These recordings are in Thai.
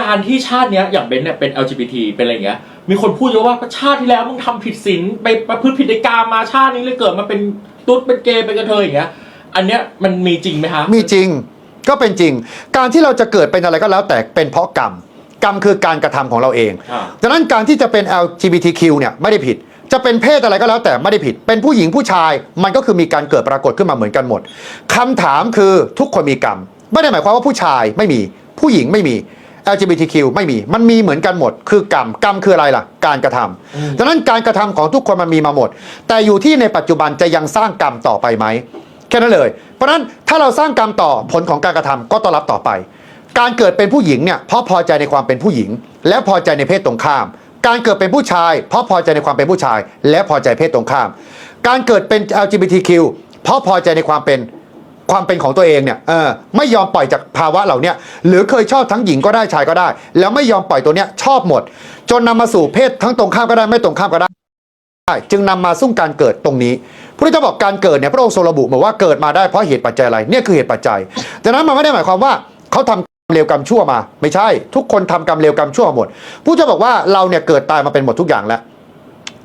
การที่ชาติเนี้ยอย่างเบนเนี่ยเป็น LGBT เป็นอะไรเงี้ย มีคนพูดเยอะว่าชาติที่แล้วมึงทำผิดศีลไปประพฤติผิดในกามมาชาตินี้เลยเกิดมาเป็นตุ๊ดเป็นเกย์เป็นกระเทยอย่างเงี้ย อันเนี้ยมันมีจริงไหมฮะมีจริงก็เป็นจริง การที่เราจะเกิดเป็นอะไรก็แล้วแต่เป็นเพราะกรรม กรรมคือการกระทำของเราเองอ่าดังนั้นการที่จะเป็น LGBTQ เนี่ยไม่ได้ผิด จะเป็นเพศอะไรก็แล้วแต่ไม่ได้ผิด เป็นผู้หญิงผู้ชาย มันก็คือมีการเกิดปรากฏขึ้นมาเหมือนกันหมดคำถามคือทุกคนมีกรรม ไม่ได้หมายความว่าผู้ชายไม่มี ผู้หญิงไม่มี LGBTQ ไม่มีมันมีเหมือนกันหมด คือกรรมกรรมคืออะไรล่ะ การกระทำดังนั้นการกระทำของทุกคนมันมีมาหมด แต่อยู่ที่ในปัจจุบันจะยังสร้างกรรมต่อไปไหมแค่นั้นเลย เพราะฉะนั้นถ้าเราสร้างกรรมต่อผลของการกระทำก็ต้องรับต่อไป การเกิดเป็นผู้หญิงเนี่ยเพราะพอใจในความเป็นผู้หญิง และพอใจในเพศตรงข้าม การเกิดเป็นผู้ชาย เพราะพอใจในความเป็นผู้ชาย และพอใจเพศตรงข้าม การเกิดเป็น LGBTQ เพราะพอใจในความเป็น ความเป็นของตัวเองเนี่ยเออไม่ยอมปล่อยจากภาวะเหล่านี้หรือเคยชอบทั้งหญิงก็ได้ชายก็ได้ แล้วไม่ยอมปล่อยตัวเนี้ยชอบหมด จนนำมาสู่เพศทั้งตรงข้ามก็ได้ไม่ตรงข้ามก็ได้จึงนำมาซึ่งการเกิดตรงนี้พระพุทธเจ้าบอกการเกิดเนี่ยพระองค์ทรงระบุมาว่าเกิดมาได้เพราะเหตุปัจจัยอะไรเนี่ยคือเหตุปัจจัยดังนั้นมันไม่ได้หมายความว่าเขาทำกรรมเลวกรรมชั่วมา ไม่ใช่ ทุกคนทำกรรมเลวกรรมชั่วหมดพระพุทธเจ้าบอกว่าเราเนี่ยเกิดตายมาเป็นหมดทุกอย่างแล้ว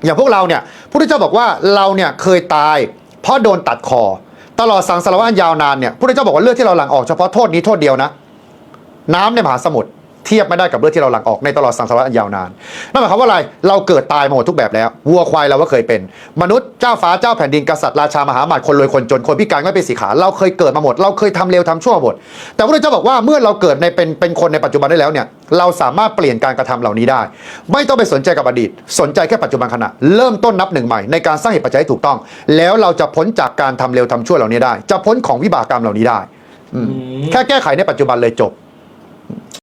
อย่างพวกเราเนี่ยพระพุทธเจ้าบอกว่าเราเนี่ยเคยตาย เพราะโดนตัดคอ ตลอดสังสารวัฏยาวนานเนี่ยพระเจ้าบอกว่าเลือดที่เราหลั่งออกเฉพาะโทษนี้โทษเดียวนะ น้ำในมหาสมุทร เทียบไม่ได้กับเลือดที่เราหลั่งออกในตลอดสังสารวัฏอันยาวนานนั่นหมายความว่าอะไรเราเกิดตายมาหมดทุกแบบแล้ววัวควายเราก็เคยเป็น มนุษย์เจ้าฟ้าเจ้าแผ่นดินกษัตริย์ราชามหาอมาตย์คนรวยคนจนคนพิการไม่เป็นสีขาเราเคยเกิดมาหมด เราเคยทำเลวทำชั่วหมด แต่พระพุทธเจ้าบอกว่าเมื่อเราเกิดในเป็นเป็นคนในปัจจุบันได้แล้วเนี่ยเราสามารถเปลี่ยนการกระทำเหล่านี้ได้ ไม่ต้องไปสนใจกับอดีต สนใจแค่ปัจจุบันขณะ เริ่มต้นนับหนึ่งใหม่ในการสร้างเหตุปัจจัยให้ถูกต้อง แล้วเราจะพ้นจากการทำเลวทำชั่วเหล่านี้ได้ จะพ้นของวิบากกรรมเหล่านี้ได้อืมอืมแค่แก้ไขในปัจจุบันเลยจบ